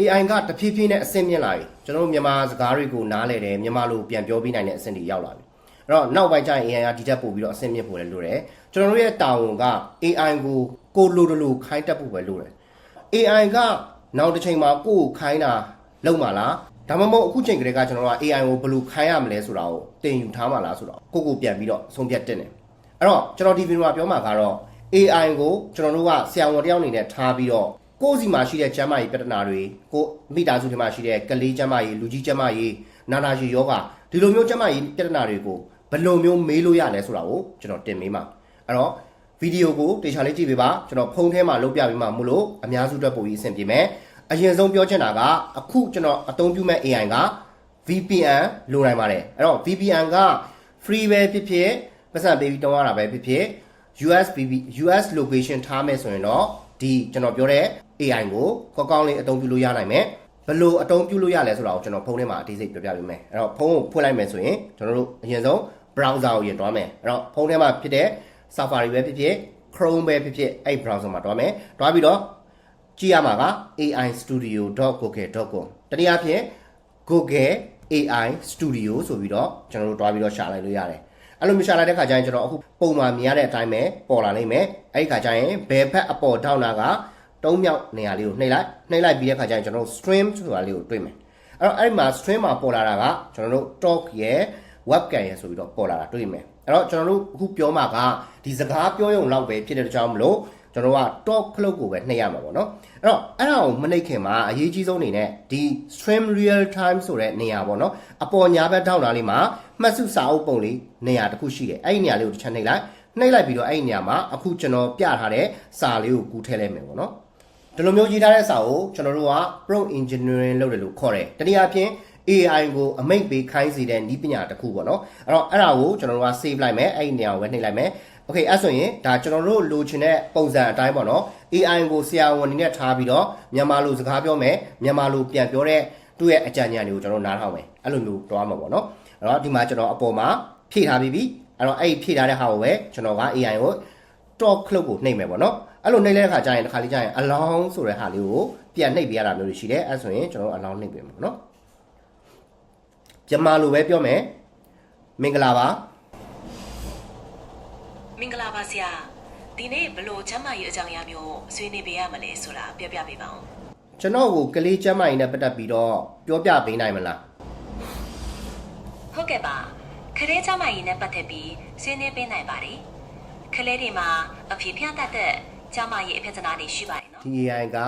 AI ကတဖြည်းဖြည်းနဲ့အဆင့်မြင့်လာပြီကျွန်တော်တို့မြန်မာစကားတွေကိုနားလည်တယ်မြန်မာလိုပြန်ပြောပြနိုင်တဲ့အဆင့်တွေရောက်လာပြီအဲ့တော့နောက်ပိုင်းကျရင် AI ကဒီတက်ပို့ပြီးတော့အဆင့်မြင့်ဖို့လည်းလိုတယ်ကျွန်တော်တို့ရဲ့တာဝန်က AI ကိုကိုလိုတလိုခိုင်းတက်ဖို့ပဲလိုတယ် AI ကနောက်တစ်ချိန်မှာကိုယ့်ကိုခိုင်းတာလုံမှာလားဒါမှမဟုတ်အခုချိန်ကလေးကကျွန်တော်တို့က AI ကိုဘယ်လိုခိုင်းရမလဲဆိုတာကိုတင်ယူထားမှာလားဆိုတော့ကိုယ့်ကိုပြန်ပြီးတော့ဆုံးဖြတ်တင်တယ်အဲ့တော့ကျွန်တော်ဒီဗီဒီယိုမှာပြောမှာကတော့ AI ကိုကျွန်တော်တို့ကဆရာဝန်တစ်ယောက်အနေနဲ့ထားပြီးတော့ ကိုယ့်စီမှာရှိတဲ့ကျန်းမာရေးပြဿနာတွေကိုမိသားစုတွေမှာရှိတဲ့ကလေးကျန်းမာရေးလူကြီးကျန်းမာရေးနာနာရှည်ယောဂဒီလိုမျိုးကျန်းမာရေးပြဿနာတွေကိုဘယ်လိုမျိုးမေးလို့ရလဲဆိုတာကိုကျွန်တော်တင်မေးမှာအဲ့တော့ဗီဒီယိုကိုတေချာလေးကြည့်ပေးပါကျွန်တော်ဖုန်းထဲမှာလုပ်ပြပေးမှာမို့လို့အများစုအတွက်ပိုပြီးအဆင်ပြေမယ်အရင်ဆုံးပြောချင်တာကအခုကျွန်တော်အသုံးပြုမဲ့ AI က VPN လိုနိုင်ပါတယ်အဲ့တော့ VPN က free ပဲဖြစ်ဖြစ်ပတ်စံပေးပြီးတောင်းရတာပဲဖြစ်ဖြစ် US VP US location ထားမယ်ဆိုရင်တော့ဒီကျွန်တော်ပြောတဲ့ AI ကိုကောင်းကောင်းလေးအသုံးပြုလို့ရနိုင်မယ်ဘယ်လိုအသုံးပြုလို့ရလဲဆိုတာကိုကျွန်တော်ဖုန်းထဲမှာအသေးစိတ်ပြောပြပေးမယ်အဲ့တော့ဖုန်းကိုဖွင့်လိုက်မယ်ဆိုရင်ကျွန်တော်တို့အရင်ဆုံး browser ကိုရင်တွားမယ်အဲ့တော့ဖုန်းထဲမှာဖြစ်တဲ့ Safari ပဲဖြစ်ဖြစ် Chrome ပဲဖြစ်ဖြစ်အဲ့ browser မှာတွားမယ်တွားပြီးတော့ကြည့်ရမှာက aistudio.google.com တနည်းအားဖြင့် Google AI Studio ဆိုပြီးတော့ကျွန်တော်တို့တွားပြီးတော့ရှာလိုက်လို့ရတယ်အဲ့လိုမျိုးရှာလိုက်တဲ့ခါကျရင်ကျွန်တော်အခုပုံမှန်မြင်ရတဲ့အတိုင်းပဲပေါ်လာနိုင်မယ်အဲ့ဒီခါကျရင်ဘယ်ဖက်အပေါ်ထောက်နာက တုံးမြောက်နေရာလေးကိုနှိပ်လိုက်နှိပ်လိုက်ပြီးတဲ့ခါကျရင်ကျွန်တော်တို့ stream ဆိုတာလေးကိုတွေ့မယ်အဲ့တော့အဲ့ဒီမှာ stream မှာပေါ်လာတာကကျွန်တော်တို့ talk ရဲ့ webcam ရဲ့ဆိုပြီးတော့ပေါ်လာတာတွေ့မယ်အဲ့တော့ကျွန်တော်တို့အခုပြောမှာကဒီစကားပြောရုံလောက်ပဲဖြစ်တဲ့ကြောင်းမလို့ကျွန်တော်တို့က talk cloud ကိုပဲနှိပ်ရမှာပေါ့နော်အဲ့တော့အဲ့ဒါကိုမနှိပ်ခင်မှာအရေးကြီးဆုံးအနေနဲ့ဒီ stream real time ဆိုတဲ့နေရာပေါ့နော်အပေါ်ညာဘက်ထောက်နာလေးမှာမှတ်စုစာအုပ်ပုံလေးနေရာတစ်ခုရှိတယ်အဲ့ဒီနေရာလေးကိုတစ်ချက်နှိပ်လိုက်နှိပ်လိုက်ပြီးတော့အဲ့ဒီနေရာမှာအခုကျွန်တော်ပြထားတဲ့စာလေးကိုကူးထည့်လိုက်မယ်ပေါ့နော် ဒီလိုမျိုးရေးထားတဲ့စာကိုကျွန်တော်တို့က pro engineering လုပ်တယ်လို့ခေါ်တယ်တနည်းအားဖြင့် AI ကိုအမိတ်ပေးခိုင်းစေတဲ့နည်းပညာတစ်ခုပေါ့နော်အဲ့တော့အဲ့ဒါကိုကျွန်တော်တို့က save လိုက်မယ်အဲ့ဒီနေရာကိုပဲနှိပ်လိုက်မယ် okay အဲ့ဆိုရင်ဒါကျွန်တော်တို့လိုချင်တဲ့ပုံစံအတိုင်းပေါ့နော် AI ကိုဆရာဝန်အနေနဲ့ထားပြီးတော့မြန်မာလိုစကားပြောမယ်မြန်မာလိုပြန်ပြောတဲ့သူ့ရဲ့အကြံဉာဏ်တွေကိုကျွန်တော်နားထောင်မယ်အဲ့လိုမျိုးတွားမှာပေါ့နော်အဲ့တော့ဒီမှာကျွန်တော်အပေါ်မှာဖြည့်ထားပြီးပြီအဲ့တော့အဲ့ဒီဖြည့်ထားတဲ့ဟာကိုပဲကျွန်တော်က AI ကို talk cloud ကိုနှိပ်မယ်ပေါ့နော် အဲ့လိုနှိပ်လိုက်တဲ့ခါကျရင်တစ်ခါလေးကျရင် allow ဆိုတဲ့ဟာလေးကိုပြန်နှိပ်ပေးရတာမျိုးတွေရှိတယ်အဲ့ဆိုရင်ကျွန်တော်တို့ allow နှိပ်ပေးမှာပေါ့နော်မြန်မာလိုပဲပြောမယ်မင်္ဂလာပါမင်္ဂလာပါဆရာဒီနေ့ဘလို့ချမ်းမကြီးအကြောင်းအရာမျိုးဆွေးနွေးပေးရမလဲဆိုတာပြောပြပေးပါဦးကျွန်တော်ကိုကလေးကျမ်းမာရေးနဲ့ပတ်သက်ပြီးတော့ပြောပြပေးနိုင်မလားဟုတ်ကဲ့ပါခရဲချမ်းမကြီးနဲ့ပတ်သက်ပြီးဆွေးနွေးပေးနိုင်ပါတယ်ခလဲတွေမှာအဖြစ်ဖြတ်တတ် တဲ့ချမ်းမကြီးအဖြစ်သနာတွေရှိပါတယ်နော်ဒီ AI က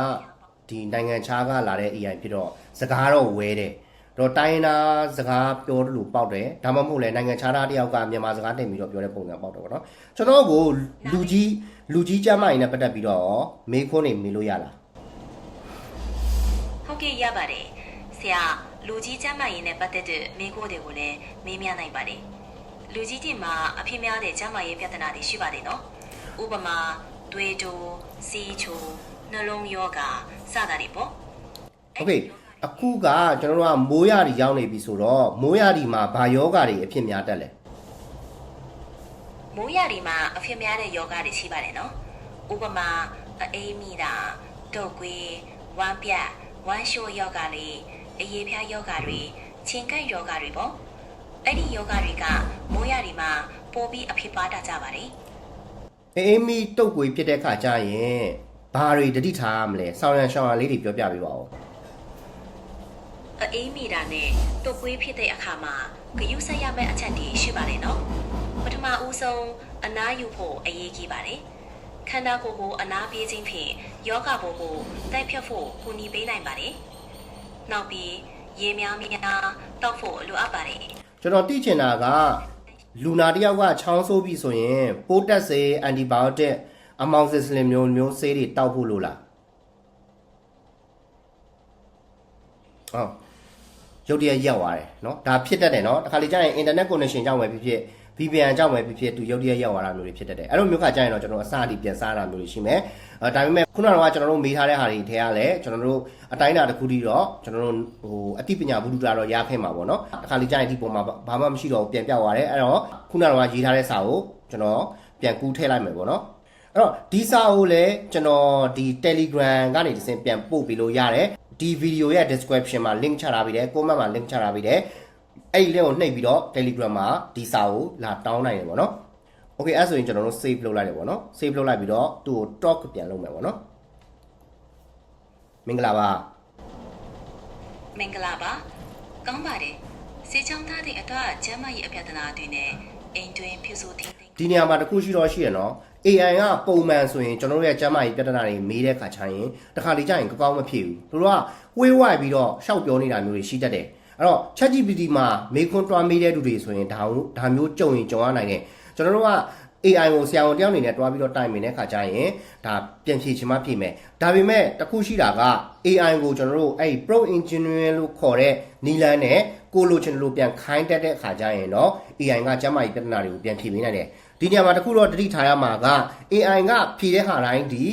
ဒီနိုင်ငံခြားကလာတဲ့ AI ဖြစ်တော့စကားတော့ဝဲတယ်တော့တိုင်းနာစကားပြောတယ်လို့ပေါက်တယ်ဒါမှမဟုတ်လဲနိုင်ငံခြားသားတယောက်ကမြန်မာစကားတင်ပြီးတော့ပြောတဲ့ပုံစံပေါက်တယ်ပေါ့နော်ကျွန်တော်ကိုလူကြီးလူကြီးကျမ်းမာရေးနဲ့ပတ်သက်ပြီးတော့မေးခွန်းနေမေးလို့ရလားဟုတ်ကဲ့ရပါတယ်ဆရာလူကြီးချမ်းမကြီးနဲ့ပတ်သက်တဲ့မိခိုးတွေကိုလည်းမေးမြန်းနိုင်ပါတယ်လူကြီးတွေမှာအဖြစ်များတဲ့ချမ်းမကြီးပြဿနာတွေရှိပါတယ်နော်ဥပမာ သွေးတိုးစီးချိုနှလုံးယောဂစတာတွေပေါ့ โอเคအခုကကျွန်တော်တို့ကမိုးရည်ရောက်နေပြီဆိုတော့မိုးရည်မှာဘာယောဂတွေအဖြစ်များတက်လဲ မိုးရတွေမှာအဖြစ်များတဲ့ယောဂတွေရှိပါတယ်နော်ဥပမာအေးမိတာတုတ်ကွေးဝမ်းပြတ်ဝမ်းလျှိုယောဂတွေအရေပြားယောဂတွေချင်းကိုက်ယောဂတွေပေါ့အဲ့ဒီယောဂတွေကမိုးရတွေမှာပိုပြီးအဖြစ်ပါတတ်ကြပါတယ် အေးမီတုတ်ကွေဖြစ်တဲ့ခါကျရင်ဘာတွေတတိထားရမလဲဆောင်းရန်ရှောင်းရန်လေးတွေပြောပြပေးပါဦးအေးမိတာနဲ့တုတ်ကွေးဖြစ်တဲ့အခါမှာဂယုဆက်ရမယ့်အချက်တွေရှိပါတယ်နော်ပထမဦးဆုံးအနားယူဖို့အရေးကြီးပါတယ်ခန္ဓာကိုယ်ကိုအနားပြေးခြင်းဖြင့်ယောဂဘုံကိုတိုက်ဖြတ်ဖို့ကူညီပေးနိုင်ပါတယ်နောက်ပြီးရေများများတောက်ဖို့လိုအပ်ပါတယ်ကျွန်တော်သိချင်တာက လူနာတစ်ယောက်ကချောင်းဆိုးပြီဆိုရင်ပိုးတက်စေးအန်တီဘိုယိုတစ်အမောင်စစ်စလင်မျိုးမျိုးဆေးတွေတောက်ဖို့လိုလားဟောရုပ်တရက်ရက်သွားတယ်เนาะဒါဖြစ်တတ်တယ်เนาะတခါလေကြာရင် internet connection ကြောင့်ပဲဖြစ်ဖြစ် VPN ကြောင့်ပဲဖြစ်ဖြစ်သူရုပ်တရက်ရောက်လာတာမျိုးတွေဖြစ်တတ်တယ်အဲ့လိုမျိုးကကြာရင်တော့ကျွန်တော်အစအထိပြန်စားတာမျိုးတွေရှိမယ်ဒါပေမဲ့ခုနကတော့ကျွန်တော်တို့မေးထားတဲ့ဟာတွေထဲကလည်းကျွန်တော်တို့အတိုင်းအတာတစ်ခုတည်းတော့ကျွန်တော်တို့ဟိုအသိပညာဗုဒ္ဓတာတော့ရခဲ့မှာပေါ့နော်အခါလေးကြာရင်ဒီပုံမှာဘာမှမရှိတော့ပြန်ပြောက်သွားတယ်အဲ့တော့ခုနကတော့ရေးထားတဲ့စာကိုကျွန်တော်ပြန်ကူးထည့်လိုက်မယ်ပေါ့နော်အဲ့တော့ဒီစာကိုလည်းကျွန်တော်ဒီ Telegram ကနေတစ်ဆင့်ပြန်ပို့ပြီးလို့ရတယ်ဒီဗီဒီယိုရဲ့ description မှာ link ချထားပေးတယ် comment မှာ link ချထားပေးတယ် အဲ့ဒီ link ကိုနှိပ်ပြီးတော့ Telegram မှာဒီစာကိုလာတောင်းနိုင်တယ်ပေါ့နော် Okay အဲ့ဆိုရင်ကျွန်တော်တို့ save လုပ်လိုက်တယ်ပေါ့နော် save လုပ်လိုက်ပြီးတော့သူ့ကို talk ပြန်လုပ်မယ်ပေါ့နော်မင်္ဂလာပါမင်္ဂလာပါကောင်းပါတယ်စေချောင်းသားတဲ့အတွက်ကျမ်းမာရေးအပြဿနာတွေနဲ့အိမ်တွင်းပြုစုထိန်းသိမ်းဒီနေရာမှာတစ်ခုရှိတော့ရှိရနော် AI ကပုံမှန်ဆိုရင်ကျွန်တော်တို့ရဲ့ကျမ်းမာရေးပြဿနာတွေမေးတဲ့ခါကျရင်တခါလေကျရင်ကောင်းမဖြစ်ဘူးသူတို့ကဝေးဝိုက်ပြီးတော့ရှောက်ပြောနေတာမျိုးတွေရှိတတ်တယ် အဲ့တော့ ChatGPT မှာမေးခွန်းတွားမေးတဲ့လူတွေဆိုရင်ဒါဒါမျိုးကြုံရင်ကြုံရနိုင်တယ်ကျွန်တော်တို့က AI ကိုဆရာဝန်တယောက်အနေနဲ့တွားပြီးတော့တိုင်ပင်တဲ့ခါကျရင်ဒါပြန်ဖြေချင်မှဖြေမယ်ဒါပေမဲ့တစ်ခုရှိတာက AI ကိုကျွန်တော်တို့အဲ့ Pro Engineer လို့ခေါ်တဲ့နီလန်းနဲ့ကိုလိုချင်လို့ပြန်ခိုင်းတတ်တဲ့ခါကျရင်တော့ AI ကကျမ်းမာရေးပြဿနာတွေကိုပြန်ဖြေပေးနိုင်တယ်ဒီနေရာမှာတစ်ခုတော့တတိထားရမှာက AI ကဖြေတဲ့ဟာတိုင်းဒီ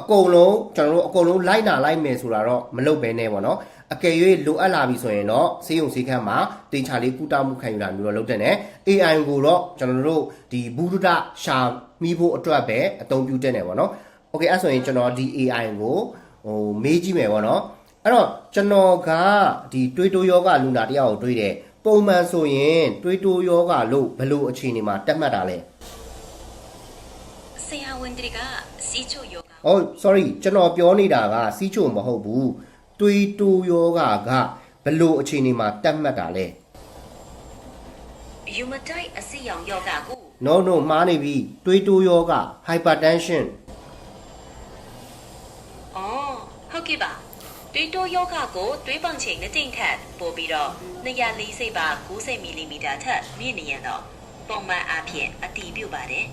အကုန်လုံးကျွန်တော်တို့အကုန်လုံးလိုက်နာလိုက်မယ်ဆိုတာတော့မလုပ်ဘဲနဲ့ပေါ့နော် အကယ်၍လိုအပ်လာပြီဆိုရင်တော့စေယုံစည်းခန်းမှာတင်ချာလေးကုတမှုခံယူတာမျိုးတော့လုပ်တဲ့နဲ့ AI ကိုတော့ကျွန်တော်တို့ဒီဘူဒ္ဓရှာမိဖို့အတွက်ပဲအသုံးပြုတဲ့နဲ့ပေါ့နော်။ Okay အဲ့ဆိုရင်ကျွန်တော်ဒီ AI ကိုဟိုမေးကြည့်မယ်ပေါ့နော်။အဲ့တော့ကျွန်တော်ကဒီတွေးတိုးယောဂလူနာတယောက်ကိုတွေးတယ်ပုံမှန်ဆိုရင်တွေးတိုးယောဂလို့ဘယ်လိုအခြေအနေမှာတက်မှတ်တာလဲဆရာဝန်တွေကစီချိုယောဂ။အော် sorry ကျွန်တော်ပြောနေတာကစီးချိုမဟုတ်ဘူး။ တွေးတိုးယောဂကဘယ်လိုအခြေအနေမှာတက်မှတ်တာလဲယူမတိုက်အစီရောင်ယောဂကို။ No no မှားနေပြီ။တွေးတိုးယောဂ hypertension အော်ဟုတ်ကဲ့ပါတွေးတိုးယောဂကိုတွေးပေါင်ချိန်နှစ်ကြိမ်ထက်ပိုပြီးတော့240ပါ90မီလီမီတာထက်မြင့်နေရတော့ပုံမှန်အားဖြင့်အတီးပြုတ်ပါတယ်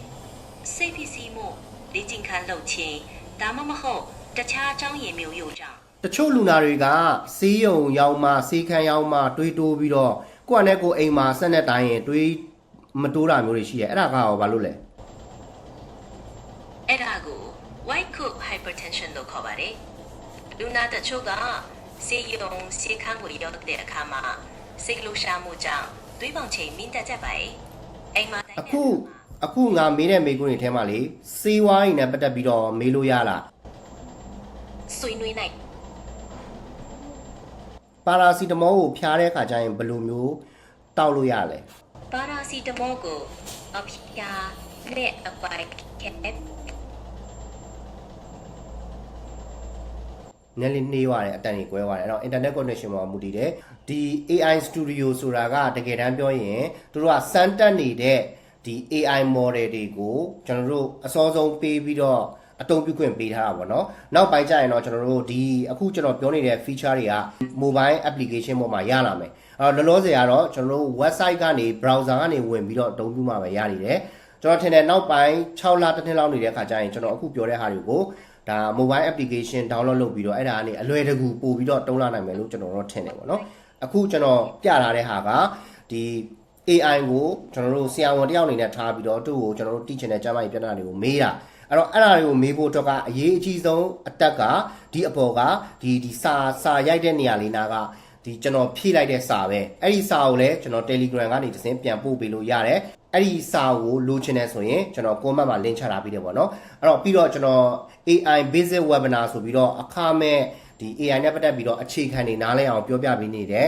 စိတ်ဖြစ်စီမှုလေ့ကျင့်ခန်းလုပ်ခြင်းဒါမှမဟုတ်တခြားအကြောင်းရင်းမျိုးမျိုးကြောင့် တချို့လူနာတွေကဆေးရုံရောက်မှဆေးခန်းရောက်မှတွေးတိုးပြီးတော့ကိုယ့်အနေကိုယ်အိမ်မှာဆက်နေတိုင်းရင်တွေးမတိုးတာမျိုးတွေရှိတယ်အဲ့ဒါကရောဘာလို့လဲအဲ့ဒါကို white coat hypertension လို့ခေါ်ပါတယ်လူနာတချို့ကဆေးရုံဆေးခန်းကိုရောက်တဲ့အခါမှာစိတ်လှုပ်ရှားမှုကြောင့်သွေးပေါင်ချိန်မြင့်တက်ကြပါတယ်အိမ်မှာတိုင်းအခုအခုငါမေးတဲ့မေးခွန်းတွေထဲမှာလေစေးဝိုင်းနဲ့ပတ်သက်ပြီးတော့မေးလို့ရလားဆွေးနွေးနိုင် ပါရာစီတမောကိုဖျားတဲ့ခါကျရင်ဘယ်လိုမျိုးတောက်လို့ရလဲပါရာစီတမောကိုအဖျားနဲ့အပိုင်ကက်နည်းလေးနှေးသွားတယ်အတန်ကြီးကွဲသွားတယ်အဲ့တော့ internet connection မှာမူတည်တယ်ဒီ AI studio ဆိုတာကတကယ်တမ်းပြောရင်သူတို့ကစမ်းတက်နေတဲ့ဒီ AI model တွေကိုကျွန်တော်တို့အစောဆုံးပေးပြီးတော့ အသုံးပြုခွင့်ပေးထားတာပေါ့နော်နောက်ပိုင်းကျရင်တော့ကျွန်တော်တို့ဒီအခုကျွန်တော်ပြောနေတဲ့ feature တွေက mobile application ပေါ်မှာရလာမယ်အဲ့တော့လောလောဆယ်ကတော့ကျွန်တော်တို့ website ကနေ browser ကနေဝင်ပြီးတော့အသုံးပြုမှာပဲရနေတယ်ကျွန်တော်ထင်တယ်နောက်ပိုင်း6လတစ်နှစ်လောက်နေတဲ့ခါကျရင်ကျွန်တော်အခုပြောတဲ့ဟာတွေကိုဒါ mobile application download လုပ်ပြီးတော့အဲ့ဒါကနေအလွယ်တကူပို့ပြီးတော့တုံးလာနိုင်မယ်လို့ကျွန်တော်တို့ထင်တယ်ပေါ့နော်အခုကျွန်တော်ပြထားတဲ့ဟာကဒီ AI ကိုကျွန်တော်တို့ဆရာဝန်တယောက်အနေနဲ့ထားပြီးတော့သူ့ကိုကျွန်တော်တို့တိကျတဲ့ကျမ်းမာရေးပြဿနာတွေကိုမေးတာ အဲ့တော့အဲ့ဒါတွေကိုမေးဖို့အတွက်ကအရေးအကြီးဆုံးအတက်ကဒီအပေါ်ကဒီဒီစာစာရိုက်တဲ့နေရာလေးနာကဒီကျွန်တော်ဖြည့်လိုက်တဲ့စာပဲအဲ့ဒီစာကိုလည်းကျွန်တော် Telegram ကနေတစ်စင်းပြန်ပို့ပေးလို့ရတယ်အဲ့ဒီစာကိုလိုချင်တယ်ဆိုရင်ကျွန်တော် comment မှာ link ချထားပေးတယ်ပေါ့နော်အဲ့တော့ပြီးတော့ကျွန်တော် AI basic webinar ဆိုပြီးတော့အခမဲ့ဒီ AI နဲ့ပတ်သက်ပြီးတော့အခြေခံတွေနားလည်အောင်ပြောပြပေးနေတယ်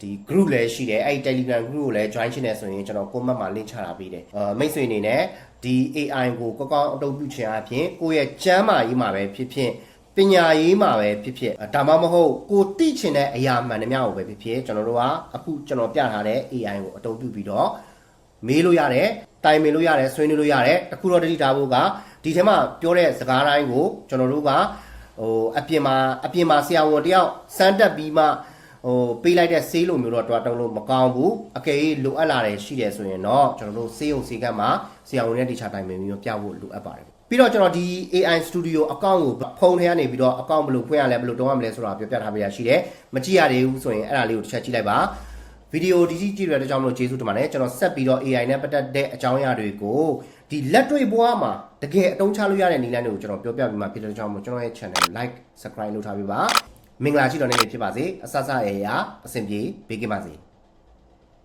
ဒီ group လည်းရှိတယ်အဲ့ဒီ Telegram group ကိုလည်း join ချင်တယ်ဆိုရင်ကျွန်တော် comment မှာ link ချထားပေးတယ်အာမိတ်ဆွေအနေနဲ့ ဒီ AI ကိုကောင်းကောင်းအသုံးပြုခြင်းအပြင်ကိုယ့်ရဲ့ကျမ်းမာရေးမှာပဲဖြစ်ဖြစ်ပညာရေးမှာပဲဖြစ်ဖြစ်ဒါမှမဟုတ်ကိုသိချင်တဲ့အရာမှန်သမျှကိုပဲဖြစ်ဖြစ်ကျွန်တော်တို့ကအခုကျွန်တော်ပြထားတဲ့ AI ကိုအသုံးပြုပြီးတော့မေးလို့ရတယ်တိုင်ပင်လို့ရတယ်ဆွေးနွေးလို့ရတယ်တခုတော့တတိထားဖို့ကဒီထဲမှာပြောတဲ့စကားတိုင်းကိုကျွန်တော်တို့ကဟိုအပြင်မှာအပြင်မှာဆရာဝန်တယောက်စမ်းတက်ပြီးမှ ဟိုပေးလိုက်တဲ့ဆေးလိုမျိုးတော့တွားတုံးလို့မကောင်းဘူးအကယ်၍လိုအပ်လာတယ်ရှိတယ်ဆိုရင်တော့ကျွန်တော်တို့ဆေးရုံဆေးကမ်းမှာဆရာဝန်နဲ့တခြားတိုင်ပင်ပြီးတော့ပြဖို့လိုအပ်ပါတယ်ပြီးတော့ကျွန်တော်ဒီ AI Studio အကောင့်ကိုဖုန်းထဲကနေပြီးတော့အကောင့်ဘယ်လိုဖွင့်ရလဲဘယ်လိုတုံးရမလဲဆိုတာပြောပြထားပေးရရှိတယ်မကြည့်ရသေးဘူးဆိုရင်အဲ့ဒါလေးကိုတစ်ချက်ကြည့်လိုက်ပါဗီဒီယိုဒီကြီးကြည့်ရတဲ့အကြောင်းမလို့ကျေးဇူးတင်ပါတယ်ကျွန်တော်ဆက်ပြီးတော့ AI နဲ့ပတ်သက်တဲ့အကြောင်းအရာတွေကိုဒီလက်တွေ့ဘဝမှာတကယ်အသုံးချလို့ရတဲ့နည်းလမ်းတွေကိုကျွန်တော်ပြောပြပြီးမှဖြစ်တဲ့အကြောင်းမို့ကျွန်တော်ရဲ့ channel like subscribe လုပ်ထားပေးပါ မင်္ဂလာရှိတော်နေ့ဖြစ်ပါစေအဆအဆအရာအဆင်ပြေဘေးကင်းပါစေ